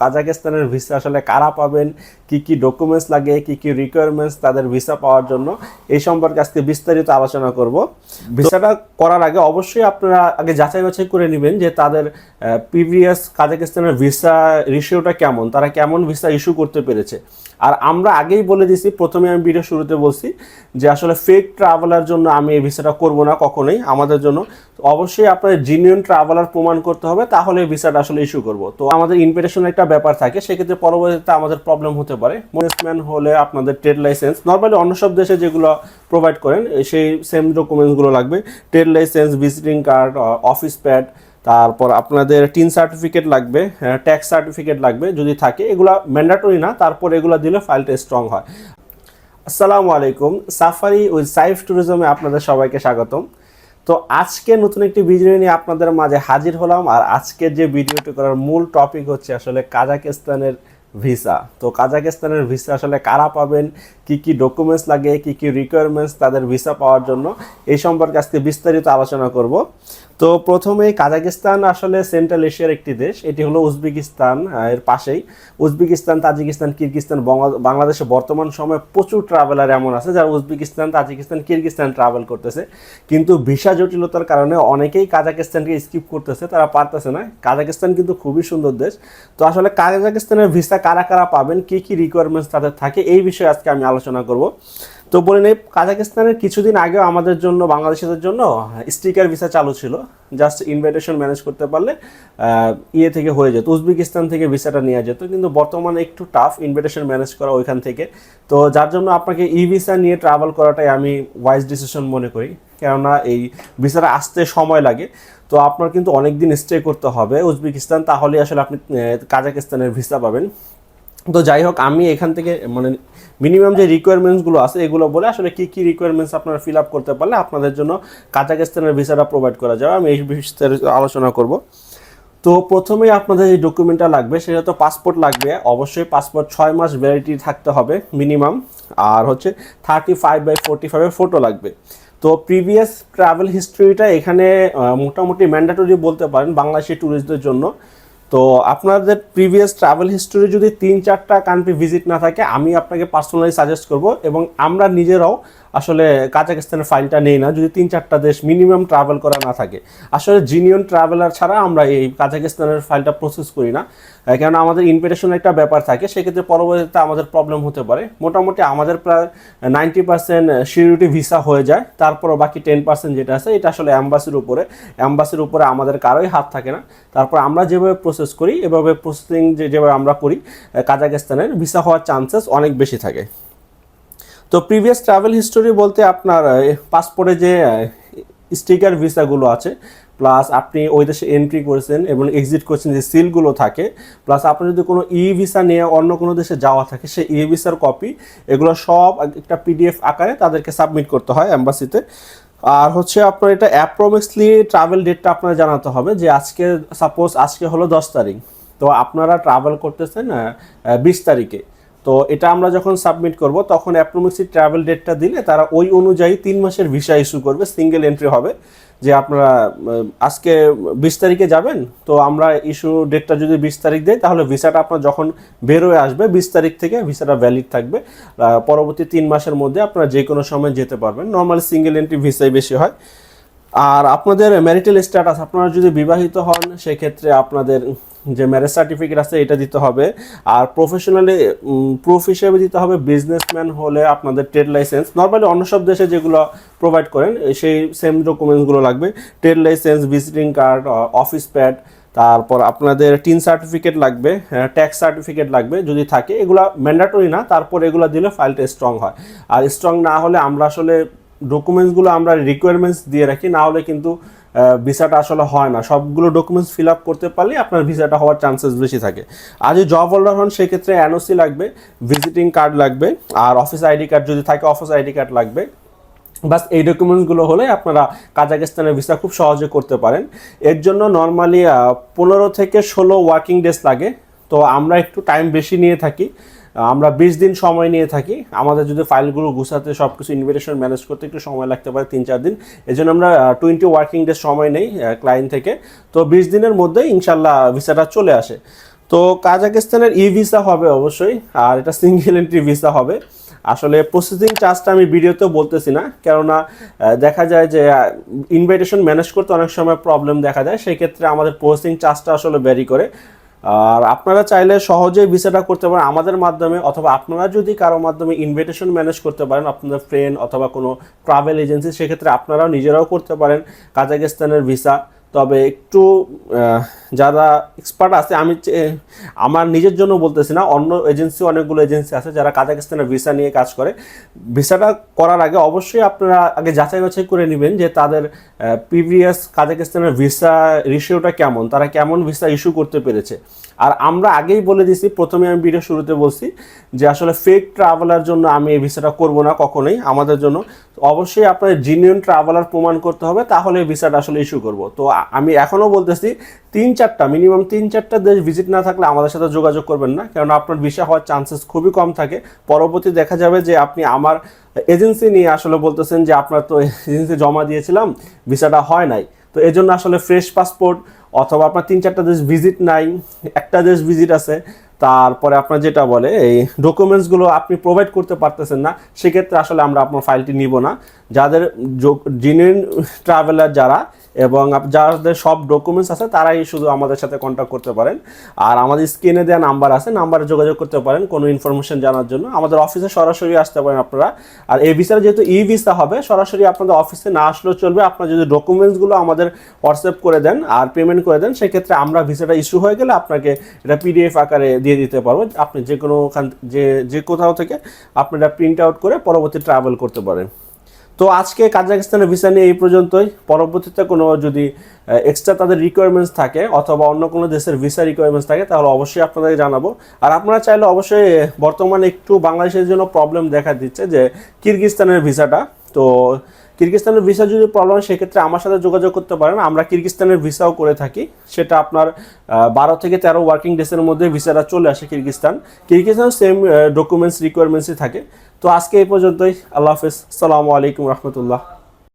কাজাকিস্তানের visa আসলে কারা পাবেন? কি কি ডকুমেন্টস লাগে? কি কি রিকোয়ারমেন্টস তাদের ভিসা পাওয়ার জন্য? এই সম্পর্কে আজকে বিস্তারিত আলোচনা করব। ভিসাটা করার আগে অবশ্যই আপনারা আগে যাচাই বাছাই করে নেবেন যে তাদের প্রিভিয়াস কাজাকিস্তানের ভিসা রিসিউটা কেমন, তারা কেমন ভিসা ইস্যু করতে পেরেছে। আর আমরা আগেই বলে দিছি প্রথমে আমি ভিডিও শুরুতে বলছি যে আসলে ফেক ট্রাভেলার জন্য আমি এই ভিসাটা করব না কখনোই, আমাদের জন্য। অবশ্যই আপনাদের জিনিয়ন ট্রাভেলার প্রমাণ করতে হবে, তাহলে এই ভিসাটা আসলে ইস্যু করব। তো আমাদের ইনভিটেশন একটা ব্যাপার থাকে, সেক্ষেত্রে পরবর্তীতে আমাদের প্রবলেম হতে পারে। মোনেসম্যান হলে আপনাদের ট্রেড লাইসেন্স নর্মালি অন্য সব দেশে যেগুলো প্রোভাইড করেন, সেই সেম ডকুমেন্টসগুলো লাগবে। Trade licence visiting card office pad তারপর আপনাদের টিন সার্টিফিকেট লাগবে ট্যাক্স সার্টিফিকেট লাগবে যদি থাকে, এগুলো ম্যান্ডাটরি না, তারপর এগুলো দিলে ফাইলটা স্ট্রং হয়। আসসালামু আলাইকুম সাফারি উইথ সাইফ ট্যুরিজমে আপনাদের সবাইকে স্বাগতম। তো আজকে নতুন একটি ভিডিও নিয়ে আপনাদের মাঝে হাজির হলাম, আর আজকের যে ভিডিওটি করার মূল টপিক হচ্ছে আসলে কাজাকিস্তানের ভিসা তো কাজাকিস্তানের ভিসা আসলে কারা পাবেন, কি কি ডকুমেন্টস লাগে, কি কি রিকোয়ারমেন্টস তাদের ভিসা পাওয়ার জন্য, এই সম্পর্কে আজকে বিস্তারিত আলোচনা করব। তো প্রথমেই কাজাকিস্তান আসলে সেন্ট্রাল এশিয়ার একটি দেশ। এটি হলো উজবেকিস্তান এর পাশেই। উজবেকিস্তান, তাজিকিস্তান, কিরগিস্তান বাংলাদেশে বর্তমান সময়ে প্রচুর ট্রাভেলার এমন আছে যারা উজবেকিস্তান, তাজিকিস্তান, কিরগিস্তান ট্রাভেল করতেছে। কিন্তু ভিসা জটিলতার কারণে অনেকেই কাজাকিস্তানকে স্কিপ করতেছে, তারা পারতেছে না। কাজাকিস্তান কিন্তু খুবই সুন্দর দেশ। তো আসলে কাজাকিস্তানের ভিসা কারা কারা পাবেন, কি কি রিকোয়ারমেন্টস তাদের থাকে, এই বিষয়ে আজকে আমি আলোচনা করব। তো বলে নেই, কাজাকিস্তানের কিছুদিন আগেও আমাদের জন্য, বাংলাদেশিদের জন্য স্টিকার ভিসা চালু ছিল। জাস্ট ইনভাইটেশন ম্যানেজ করতে পারলে ইয়ে থেকে হয়ে যেত, উজবেকিস্তান থেকে ভিসাটা নেওয়া যেত। কিন্তু বর্তমানে একটু টাফ ইনভাইটেশন ম্যানেজ করা ওইখান থেকে। তো যার জন্য আপনাকে ই ভিসা নিয়ে ট্রাভেল করাটাই আমি ওয়াইজ ডিসিশন মনে করি। কেননা এই ভিসাটা আসতে সময় লাগে। তো আপনার কিন্তু অনেক দিন স্টে করতে হবে উজবেকিস্তান। তাহলে আসলে আপনি কাজাকিস্তানের ভিসা পাবেন। তো যাই হোক আমি এখান থেকে মানে মিনিমাম যে রিকোয়ারমেন্টসগুলো আছে, এগুলো বলে আসলে কী কী রিকোয়ারমেন্টস আপনারা ফিল আপ করতে পারলে আপনাদের জন্য কাজাকিস্তানের ভিসাটা প্রোভাইড করা যাবে। আমি এই বিস্তারিত আলোচনা করব। তো প্রথমেই আপনাদের যে ডকুমেন্টটা লাগবে, সেটা তো পাসপোর্ট লাগবে। অবশ্যই পাসপোর্ট ছয় মাস ভ্যালিডিটি থাকতে হবে মিনিমাম আর হচ্ছে থার্টি ফাইভ বাই ফোর্টি ফাইভের ফটো লাগবে। তো প্রিভিয়াস ট্রাভেল হিস্ট্রিটা এখানে মোটামুটি ম্যান্ডাটরি বলতে পারেন বাংলাদেশি ট্যুরিস্টদের জন্য। তো আপনাদের প্রিভিয়াস ট্রাভেল হিস্টোরি যদি তিন, চারটা কান্ট্রি ভিজিট না থাকে, আমি আপনাকে পার্সোনালি সাজেস্ট করব এবং আমরা নিজেরাও আসলে কাজাকিস্তানের ফাইলটা নেই না, যদি তিন চারটা দেশ মিনিমাম ট্রাভেল করা না থাকে। আসলে জিনিয়ন ট্রাভেলার ছাড়া আমরা এই কাজাকিস্তানের ফাইলটা প্রসেস করি না। কেননা আমাদের ইনভিটেশন একটা ব্যাপার থাকে, সেক্ষেত্রে পরবর্তীতে আমাদের প্রবলেম হতে পারে। মোটামুটি আমাদের প্রায় নাইনটি পার্সেন্ট সিকিউরিটি ভিসা হয়ে যায়, তারপরও বাকি টেন পার্সেন্ট যেটা আছে, এটা আসলে অ্যাম্বাসির উপরে। অ্যাম্বাসির উপরে আমাদের কারোই হাত থাকে না। তারপর আমরা যেভাবে প্রসেস করি, এভাবে প্রসেসিং যেভাবে আমরা করি কাজাকিস্তানের ভিসা হওয়ার চান্সেস অনেক বেশি থাকে। তো প্রিভিয়াস ট্রাভেল হিস্টোরি বলতে আপনার পাসপোর্টে যে স্টিকার ভিসাগুলো আছে প্লাস আপনি ওই দেশে এন্ট্রি করেছেন এবং এক্সিট করেছেন যে সিলগুলো থাকে প্লাস আপনার যদি কোনো ই ভিসা নিয়ে অন্য কোনো দেশে যাওয়া থাকে, সেই ই ভিসার কপি এগুলো সব একটা পিডিএফ আকারে তাদেরকে সাবমিট করতে হয় অ্যাম্বাসিতে আর হচ্ছে আপনার এটা অ্যাপ্রোমিক্সলি ট্রাভেল ডেটটা আপনার জানাতে হবে যে আজকে সাপোজ আজকে হলো দশ তারিখ, তো আপনারা ট্রাভেল করতেছেন বিশ তারিখে। তো এটা আমরা যখন সাবমিট করব, তখন অ্যাপ্রোমিক্সি ট্রাভেল ডেটটা দিলে তারা ওই অনুযায়ী তিন মাসের ভিসা ইস্যু করবে সিঙ্গেল এন্ট্রি হবে, যে আপনারা আজকে বিশ তারিখে যাবেন, তো আমরা ইস্যু ডেটটা যদি বিশ তারিখ দেয় তাহলে ভিসাটা আপনার যখন বেরোয় আসবে, বিশ তারিখ থেকে ভিসাটা ভ্যালিড থাকবে। পরবর্তী তিন মাসের মধ্যে আপনারা যে কোনো সময় যেতে পারবেন। নর্মাল সিঙ্গেল এন্ট্রি ভিসাই বেশি হয়। আর আপনাদের ম্যারিটাল স্ট্যাটাস আপনারা যদি বিবাহিত হন, সেক্ষেত্রে আপনাদের যে ম্যারেজ সার্টিফিকেট আছে, এটা দিতে হবে। আর প্রফেশনালি প্রুফ হিসেবে দিতে হবে বিজনেসম্যান হলে আপনাদের ট্রেড লাইসেন্স নর্মালি অন্য সব দেশে যেগুলো প্রোভাইড করেন, সেই সেম ডকুমেন্টসগুলো লাগবে। Trade licence visiting card office pad তারপর আপনাদের টিন সার্টিফিকেট লাগবে ট্যাক্স সার্টিফিকেট লাগবে যদি থাকে। এগুলো ম্যান্ডাটরি না, তারপর এগুলো দিলে ফাইলটা স্ট্রং হয়। আর স্ট্রং না হলে আমরা আসলে ডকুমেন্টসগুলো আমরা রিকোয়ারমেন্টস দিয়ে রাখি, না হলে কিন্তু ভিসাটা আসলে হয় না। সবগুলো ডকুমেন্টস ফিল আপ করতে পারলে আপনার ভিসাটা হওয়ার চান্সেস বেশি থাকে। আর যদি জব হোল্ডার হন, সেক্ষেত্রে এনওসি লাগবে ভিজিটিং কার্ড লাগবে, আর অফিস আইডি কার্ড যদি থাকে অফিস আইডি কার্ড লাগবে। বাস এই ডকুমেন্টসগুলো হলে আপনারা কাজাকিস্তানের ভিসা খুব সহজে করতে পারেন। এর জন্য নর্মালি পনেরো থেকে ষোলো ওয়ার্কিং ডেজ লাগে। তো আমরা একটু টাইম বেশি নিয়ে থাকি। আমরা বিশ দিন সময় নিয়ে থাকি। আমাদের যদি ফাইলগুলো গুছাতে সব কিছু ইনভিটেশন ম্যানেজ করতে একটু সময় লাগতে পারে, তিন চার দিন। এই জন্য আমরা টোয়েন্টি ওয়ার্কিং ডেজ সময় নেই ক্লায়েন্ট থেকে। তো বিশ দিনের মধ্যে ইনশাল্লাহ ভিসাটা চলে আসে। তো কাজাকিস্তানের ই ভিসা হবে অবশ্যই, আর এটা সিঙ্গেল এন্ট্রি ভিসা হবে। আসলে প্রসেসিং চার্জটা আমি ভিডিওতেও বলতেছি না, কেননা দেখা যায় যে ইনভাইটেশন ম্যানেজ করতে অনেক সময় প্রবলেম দেখা যায়। সেই ক্ষেত্রে আমাদের প্রসেসিং চার্জটা আসলে ভ্যারি করে। আর আপনারা চাইলে সহজেই ভিসাটা করতে পারেন আমাদের মাধ্যমে, অথবা আপনারা যদি কারও মাধ্যমে ইনভিটেশন ম্যানেজ করতে পারেন, আপনাদের ফ্রেন্ড অথবা কোনো ট্রাভেল এজেন্সি সেক্ষেত্রে আপনারাও নিজেরাও করতে পারেন কাজাকিস্তানের ভিসা। তবে একটু যারা এক্সপার্ট আছে, আমি আমার নিজের জন্য বলতেছি না, অন্য এজেন্সি অনেকগুলো এজেন্সি আছে যারা কাজাকিস্তানের ভিসা নিয়ে কাজ করে। ভিসাটা করার আগে অবশ্যই আপনারা আগে যাচাই বাছাই করে নেবেন যে তাদের প্রিভিয়াস কাজাকিস্তানের ভিসা রিসিওটা কেমন, তারা কেমন ভিসা ইস্যু করতে পেরেছে। আর আমরা আগেই বলে দিছি, প্রথমে আমি ভিডিও শুরুতে বলছি যে আসলে ফেক ট্রাভেলার জন্য আমি এই ভিসাটা করব না কখনোই, আমাদের জন্য। অবশ্যই আপনার জিনিয়ন ট্রাভেলার প্রমাণ করতে হবে, তাহলে ভিসাটা আসলে ইস্যু করব। তো আমি এখনও বলতেছি, তিন চারটা মিনিমাম তিন চারটা দেশ ভিজিট না থাকলে আমাদের সাথে যোগাযোগ করবেন না কারণ আপনার ভিসা হওয়ার চান্সেস খুবই কম থাকে। পরবর্তী দেখা যাবে যে আপনি আমার এজেন্সি নিয়ে আসলে বলতেছেন যে আপনার তো এজেন্সি জমা দিয়েছিলাম ভিসাটা হয় নাই। তো এই জন্য আসলে ফ্রেশ পাসপোর্ট অথবা আপনার তিন, চারটা দেশ ভিজিট নাই, একটা দেশ ভিজিট আছে, তারপরে আপনার যেটা বলে, এই ডকুমেন্টসগুলো আপনি প্রোভাইড করতে পারতেছেন না, সেক্ষেত্রে আসলে আমরা আপনার ফাইলটি নিব না। যাদের জিনুইন ট্রাভেলার যারা এবং যাদের সব ডকুমেন্টস আছে, তারাই শুধু আমাদের সাথে কন্ট্যাক্ট করতে পারেন। আর আমাদের স্ক্রিনে দেওয়া নাম্বার আছে নাম্বারে যোগাযোগ করতে পারেন কোনো ইনফরমেশন জানার জন্য। আমাদের অফিসে সরাসরি আসতে পারেন আপনারা। আর এই ভিসার যেহেতু ই ভিসা হবে, সরাসরি আপনাদের অফিসে না আসলেও চলবে। আপনার যদি ডকুমেন্টসগুলো আমাদের হোয়াটসঅ্যাপ করে দেন আর পেমেন্ট করে দেন, সেক্ষেত্রে আমরা ভিসাটা ইস্যু হয়ে গেলে আপনাকে এটা পিডিএফ আকারে দিয়ে দিতে পারব। আপনি যে কোনো যে যে কোথাও থেকে আপনি এটা প্রিন্ট আউট করে পরবর্তী ট্রাভেল করতে পারেন। তো আজকে কাজাকিস্তানের ভিসা নিয়ে এই পর্যন্তই। পরবর্তীতে কোনো যদি এক্সট্রা তাদের রিকোয়ারমেন্টস থাকে অথবা অন্য কোনো দেশের ভিসা রিকোয়ারমেন্টস থাকে, তাহলে অবশ্যই আপনাদের জানাব। আর আপনারা চাইলে অবশ্যই বর্তমানে একটু বাংলাদেশের জন্য প্রবলেম দেখা দিচ্ছে যে, কিরগিস্তানের ভিসাটা। তো কিরগিস্তানের ভিসা যদি প্রবলেম সেক্ষেত্রে আমার সাথে যোগাযোগ করতে পারেন। আমরা কিরগিস্তানের ভিসাও করে থাকি। সেটা আপনার বারো থেকে তেরো ওয়ার্কিং ডেসের মধ্যে ভিসাটা চলে আসে কিরগিস্তান। কিরগিস্তান সেম ডকুমেন্টস রিকোয়ারমেন্টসই থাকে। তো আজকে এই পর্যন্তই। আল্লাহ হাফেজ। সালামু আলাইকুম রহমতুল্লাহ।